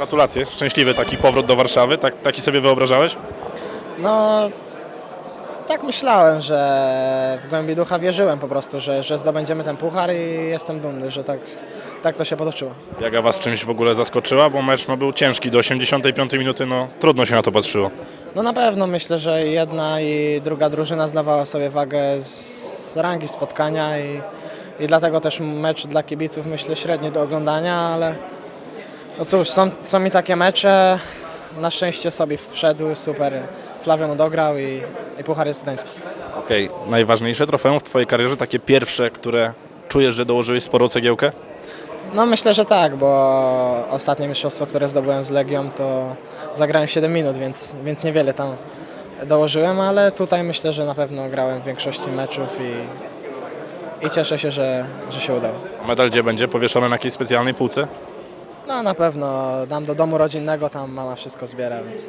Gratulacje, szczęśliwy taki powrót do Warszawy, tak, taki sobie wyobrażałeś? No, tak myślałem, że w głębi ducha wierzyłem po prostu, że, że zdobędziemy ten puchar i jestem dumny, że tak, tak to się potoczyło. Jaga was czymś w ogóle zaskoczyła, bo mecz no, był ciężki, do 85 minuty, no trudno się na to patrzyło. No na pewno myślę, że jedna i druga drużyna zdawała sobie wagę z rangi spotkania i, i dlatego też mecz dla kibiców myślę średni do oglądania, ale no cóż, są, są mi takie mecze, na szczęście sobie wszedł, super, Flawion dograł i, i puchar jest gdański. Okej, najważniejsze trofeum w twojej karierze, takie pierwsze, które czujesz, że dołożyłeś sporą cegiełkę? No myślę, że tak, bo ostatnie mistrzostwo, które zdobyłem z Legią, to zagrałem 7 minut, więc, więc niewiele tam dołożyłem, ale tutaj myślę, że na pewno grałem w większości meczów i, i cieszę się, że, że się udało. Medal gdzie będzie? Powieszony na jakiejś specjalnej półce? No na pewno dam do domu rodzinnego, tam mama wszystko zbiera, więc